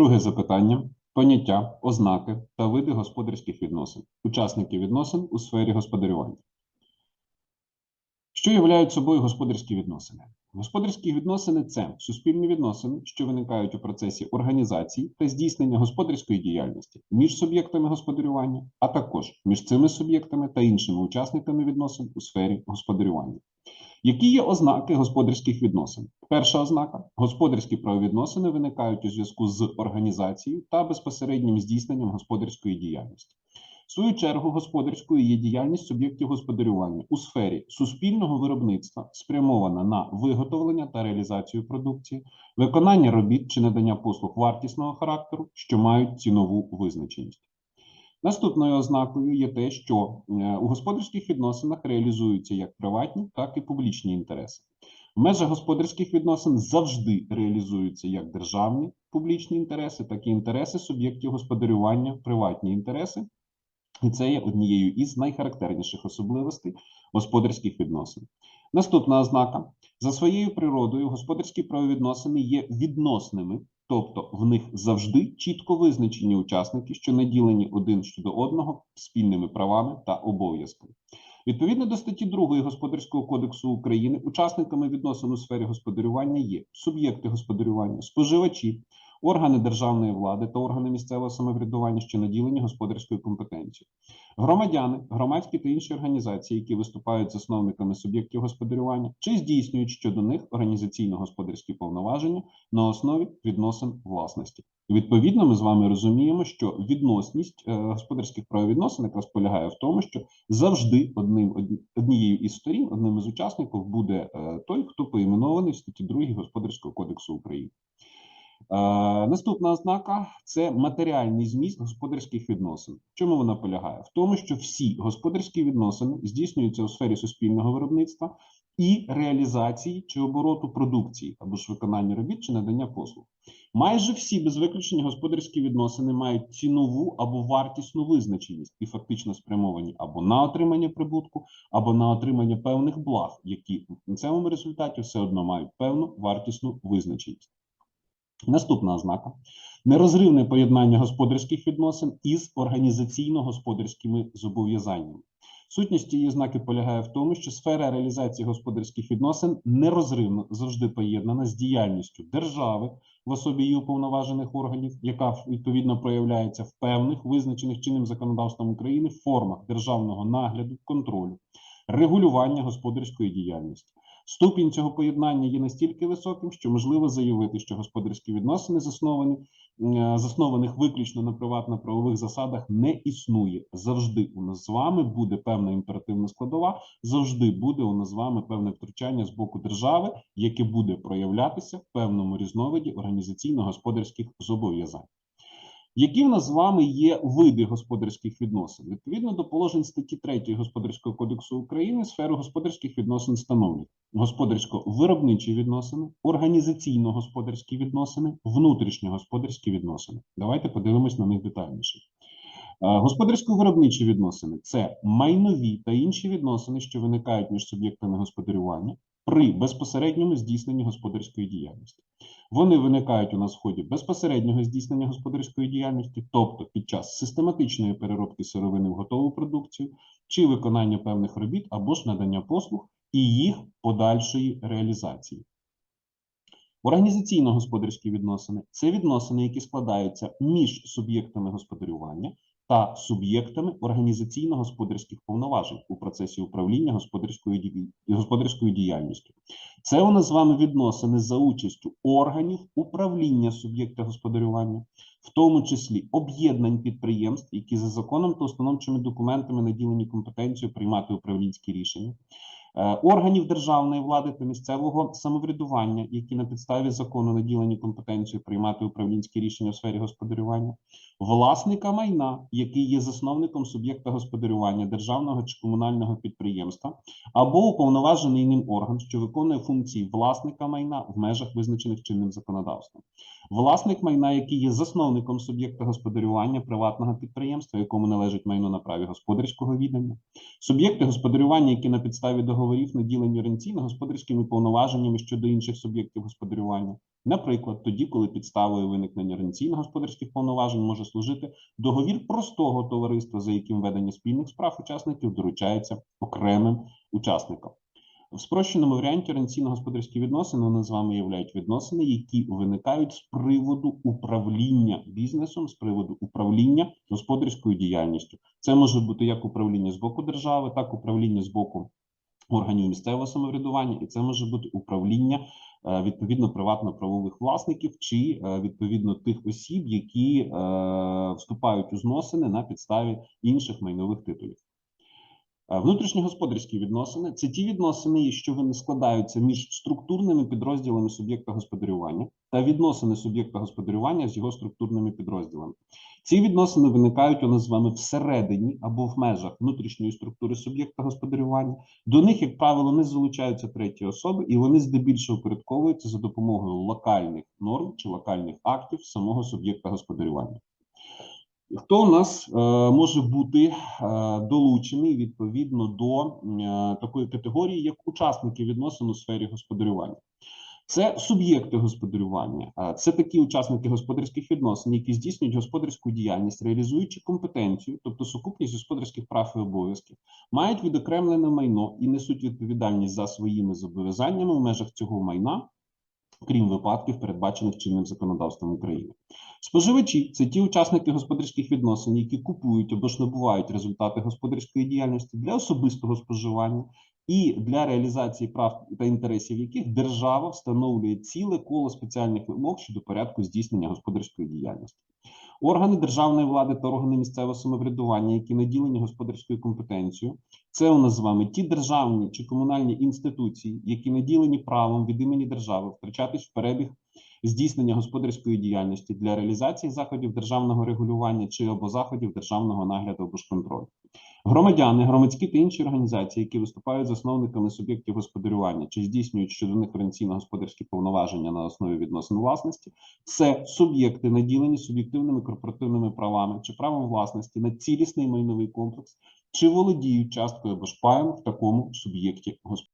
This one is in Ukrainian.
Друге запитання. Поняття, ознаки та види господарських відносин. Учасники відносин у сфері господарювання. Що являють собою господарські відносини? Господарські відносини це суспільні відносини, що виникають у процесі організації та здійснення господарської діяльності між суб'єктами господарювання, а також між цими суб'єктами та іншими учасниками відносин у сфері господарювання. Які є ознаки господарських відносин? Перша ознака господарські правовідносини виникають у зв'язку з організацією та безпосереднім здійсненням господарської діяльності. В свою чергу, господарською є діяльність суб'єктів господарювання у сфері суспільного виробництва, спрямована на виготовлення та реалізацію продукції, виконання робіт чи надання послуг вартісного характеру, що мають цінову визначеність. Наступною ознакою є те, що е, у господарських відносинах реалізуються як приватні, так і публічні інтереси. В межах господарських відносин завжди реалізуються як державні публічні інтереси, так і інтереси суб'єктів господарювання, приватні інтереси. І це є однією із найхарактерніших особливостей господарських відносин. Наступна ознака: за своєю природою господарські правовідносини є відносними, тобто в них завжди чітко визначені учасники, що наділені один щодо одного спільними правами та обов'язками. Відповідно до статті 2 Господарського кодексу України, учасниками відносин у сфері господарювання є суб'єкти господарювання, споживачі, органи державної влади та органи місцевого самоврядування, що наділені господарською компетенцією, громадяни, громадські та інші організації, які виступають засновниками суб'єктів господарювання, чи здійснюють щодо них організаційно-господарські повноваження на основі відносин власності. Відповідно, ми з вами розуміємо, що відносність е, господарських правовідносин якраз полягає в тому, що завжди одним однією із сторін, одним із учасників буде е, той, хто поіменований в статті 2 Господарського кодексу України. Е, Наступна ознака це матеріальний зміст господарських відносин. Чому вона полягає? В тому, що всі господарські відносини здійснюються у сфері суспільного виробництва і реалізації чи обороту продукції або ж виконання робіт чи надання послуг. Майже всі без виключення господарські відносини мають цінову або вартісну визначеність і фактично спрямовані або на отримання прибутку, або на отримання певних благ, які в кінцевому результаті все одно мають певну вартісну визначеність. Наступна ознака нерозривне поєднання господарських відносин із організаційно-господарськими зобов'язаннями. Сутність цієї ознаки полягає в тому, що сфера реалізації господарських відносин нерозривно завжди поєднана з діяльністю держави в особі її уповноважених органів, яка відповідно проявляється в певних визначених чинним законодавством України формах державного нагляду, контролю, регулювання господарської діяльності. Ступінь цього поєднання є настільки високим, що можливо заявити, що господарські відносини засновані е, заснованих виключно на приватно-правових засадах не існує. Завжди у нас з вами буде певна імперативна складова, завжди буде у нас з вами певне втручання з боку держави, яке буде проявлятися в певному різновиді організаційно-господарських зобов'язань. Які в нас з вами є види господарських відносин? Відповідно до положень статті 3 Господарського кодексу України, сферу господарських відносин становлять господарсько-виробничі відносини, організаційно-господарські відносини, внутрішньогосподарські відносини. Давайте подивимось на них детальніше. Е, Господарсько-виробничі відносини це майнові та інші відносини, що виникають між суб'єктами господарювання при безпосередньому здійсненні господарської діяльності. Вони виникають у нас в ході безпосереднього здійснення господарської діяльності, тобто під час систематичної переробки сировини в готову продукцію, чи виконання певних робіт або ж надання послуг і їх подальшої реалізації. Організаційно-господарські відносини це відносини, які складаються між суб'єктами господарювання та суб'єктами організаційно-господарських повноважень у процесі управління господарською, господарською діяльністю. Це у нас з вами відносини за участю органів управління суб'єкта господарювання, в тому числі об'єднань підприємств, які за законом та установчими документами наділені компетенцією приймати управлінські рішення, е, органів державної влади та місцевого самоврядування, які на підставі закону наділені компетенцією приймати управлінські рішення у сфері господарювання, власника майна, який є засновником суб'єкта господарювання державного чи комунального підприємства, або уповноважений ним орган, що виконує функції власника майна в межах визначених чинним законодавством. Власник майна, який є засновником суб'єкта господарювання приватного підприємства, якому належить майно на праві господарського відання, суб'єкти господарювання, які на підставі договорів наділені орієнтійно господарськими повноваженнями щодо інших суб'єктів господарювання, Наприклад, тоді, коли підставою виникнення організаційно-господарських повноважень може служити договір простого товариства, за яким ведення спільних справ учасників доручається окремим учасникам. В спрощеному варіанті організаційно-господарські відносини вони з вами являють відносини, які виникають з приводу управління бізнесом, з приводу управління господарською діяльністю. Це може бути як управління з боку держави, так і управління з боку органів місцевого самоврядування, і це може бути управління відповідно приватно-правових власників чи е, відповідно тих осіб, які е, вступають у зносини на підставі інших майнових титулів. Е, Внутрішньогосподарські відносини це ті відносини, що вони складаються між структурними підрозділами суб'єкта господарювання та відносини суб'єкта господарювання з його структурними підрозділами. Ці відносини виникають у нас з вами всередині або в межах внутрішньої структури суб'єкта господарювання. До них, як правило, не залучаються треті особи, і вони здебільшого упорядковуються за допомогою локальних норм чи локальних актів самого суб'єкта господарювання. Хто у нас е, може бути е, долучений відповідно до е, такої категорії, як учасники відносин у сфері господарювання? Це суб'єкти господарювання, це такі учасники господарських відносин, які здійснюють господарську діяльність, реалізуючи компетенцію, тобто сукупність господарських прав і обов'язків, мають відокремлене майно і несуть відповідальність за своїми зобов'язаннями в межах цього майна, крім випадків, передбачених чинним законодавством України. Споживачі це ті учасники господарських відносин, які купують або ж набувають результати господарської діяльності для особистого споживання і для реалізації прав та інтересів яких держава встановлює ціле коло спеціальних вимог щодо порядку здійснення господарської діяльності. Органи державної влади та органи місцевого самоврядування, які наділені господарською компетенцією, це у нас з вами ті державні чи комунальні інституції, які наділені правом від імені держави втрачатись в перебіг здійснення господарської діяльності для реалізації заходів державного регулювання чи або заходів державного нагляду або ж контролю. Громадяни, громадські та інші організації, які виступають засновниками суб'єктів господарювання чи здійснюють щодо них організаційно-господарські повноваження на основі відносин власності, це суб'єкти, наділені суб'єктивними корпоративними правами чи правом власності на цілісний майновий комплекс, чи володіють часткою або ж паєм в такому суб'єкті господарювання.